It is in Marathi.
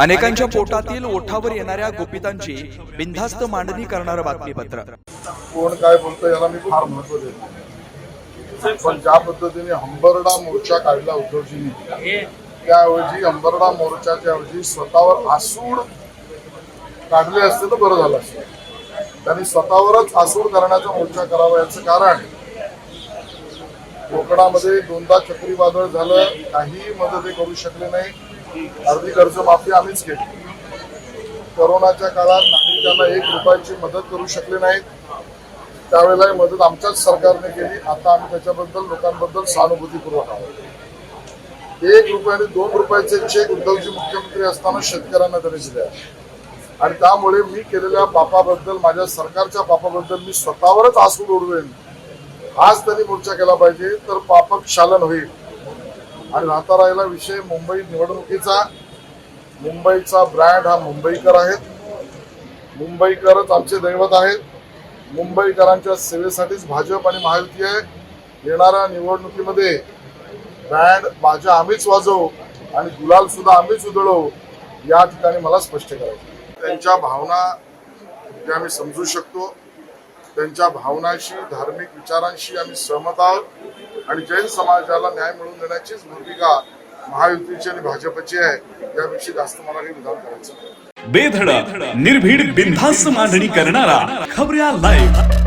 अनेकांच्या पोटातील ओठावर येणाऱ्या गोपितांची बिनधास्त मांडणी करणारं बातमीपत्र. कोण काय बोलतं याला मी फार महत्त्व देतो पण ज्या पद्धतीने हंबरडा मोर्चा काढला उद्धवजींनी त्याऐवजी हंबरडा मोर्चाच्या ऐवजी स्वतःवर आसूड काढले असते तर बरं झालं असतं. त्यांनी स्वतःवरच आसूड करण्याचा मोर्चा करावा याचं कारण कोकणामध्ये दोनदा चक्रीवादळ झालं काही मदत हे करू शकले नाही. अर्धी कर्जमाफी आम्हीच केली. कोरोनाच्या काळात नागरिकांना एक रुपयाची मदत करू शकले नाहीत. त्यावेळेला मदत आमच्याच सरकारने केली. आता आम्ही त्याच्याबद्दल लोकांबद्दल सहानुभूतीपूर्वक आहोत. एक रुपयाने दोन रुपयाचे चेक उद्धवजी मुख्यमंत्री असताना शेतकऱ्यांना त्यांनी दिले आणि त्यामुळे मी केलेल्या पापाबद्दल माझ्या सरकारच्या पापाबद्दल मी स्वतःवरच आसूड उडवेन आज त्यांनी मोर्चा केला पाहिजे तर पापक शालन होईल. आणि राहता राहिला विषय मुंबई निवडणुकीचा. मुंबईचा ब्रँड हा मुंबईकर आहेत. मुंबईकरच आमचे दैवत आहेत. मुंबईकरांच्या सेवेसाठीच भाजप आणि महायुती आहे. येणाऱ्या निवडणुकीमध्ये बँड माझ्या आम्हीच वाजवू आणि गुलाल सुद्धा आम्हीच उधळवू या ठिकाणी मला स्पष्ट करायचं त्यांच्या भावना त्या आम्ही समजू शकतो. त्यांच्या भावनाशी धार्मिक विचारांशी आम्ही सहमत आहोत. आणि जैन समाजाला न्याय मिळवून देण्याचीच भूमिका महायुतीची आणि भाजपची आहे याविषयी जास्त मला काही विधान करायचं बेधडक निर्भीड बिनधास्त मांडणी करणारा खबऱ्या लाईव्ह